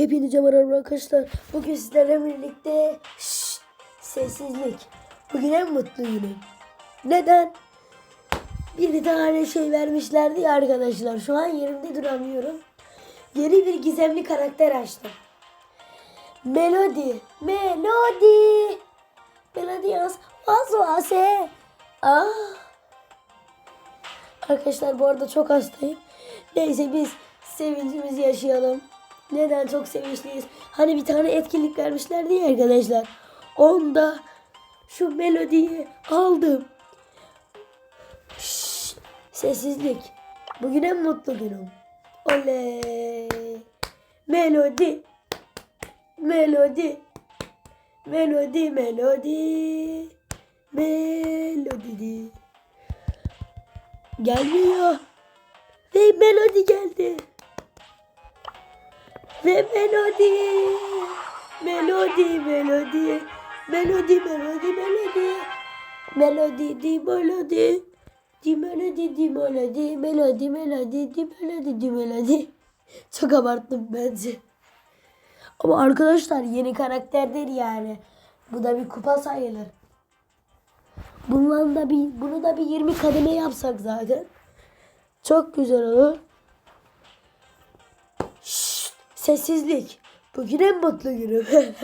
Hepinize merhaba arkadaşlar. Bugün sizlerle birlikte Şşş, sessizlik. Bugün en mutlu günüm. Neden? Bir tane şey vermişlerdi ya arkadaşlar. Şu an yerimde duramıyorum. Yeni bir gizemli karakter açtım. Melody. Melody. Melody yaz. Vaz vase. Ah. Arkadaşlar bu arada çok hastayım. Neyse biz sevincimizi yaşayalım. Neden çok sevinçliyiz? Hani bir tane etkinlik vermişlerdi ya arkadaşlar. Onda şu melodiyi aldım. Şşş, sessizlik. Bugün en mutlu günüm. Oley. Melodi. Melodi. Melodi, melodi. Melodi. Gelmiyor. Ve melodi geldi. Ve melodi. Melodi, melodi. Melodi, melodi, melodi. Melodi, di melodi. Di melodi, di melodi. Melodi, melodi, di melodi, di melodi. Çok abarttım bence. Ama arkadaşlar yeni karakterdir yani. Bu da bir kupa sayılır. Bundan da bir bunu da bir 20 kademe yapsak zaten. Çok güzel olur. Sessizlik. Bugün en mutlu günüm.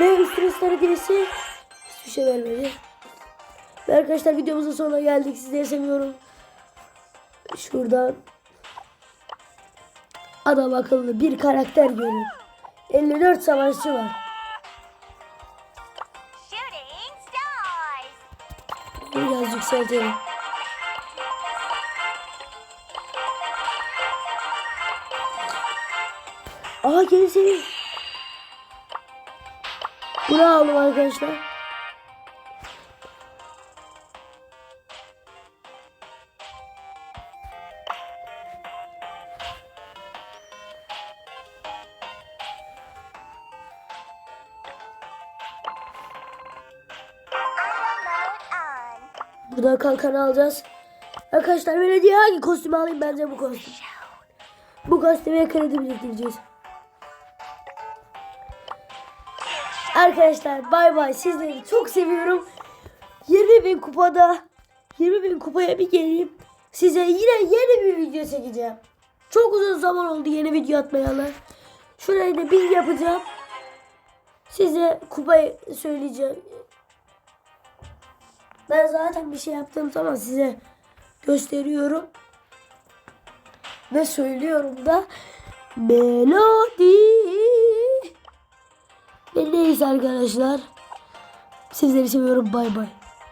Ve üstüne birisi hiçbir şey vermedi. Ve arkadaşlar videomuzun sonuna geldik. Sizleri seviyorum. Şuradan adam akıllı bir karakter görün. 54 savaşçı var. Biraz yükseltelim. Aa geri seviye. Bunu aldım arkadaşlar. Buradan kalkanı alacağız. Arkadaşlar belediye hangi kostümü alayım? Bence bu kostüm. Bu kostüme kredi biriktireceğiz. Arkadaşlar bay bay. Sizleri çok seviyorum. 20 bin kupada 20 bin kupaya bir geleyim. Size yine yeni bir video çekeceğim. Çok uzun zaman oldu yeni video atmayalı. Şurayı da bir yapacağım. Size kupayı söyleyeceğim. Ben zaten bir şey yaptığım zaman size gösteriyorum. Ve söylüyorum da melodi. Neyse arkadaşlar. Sizleri seviyorum. Bay bay.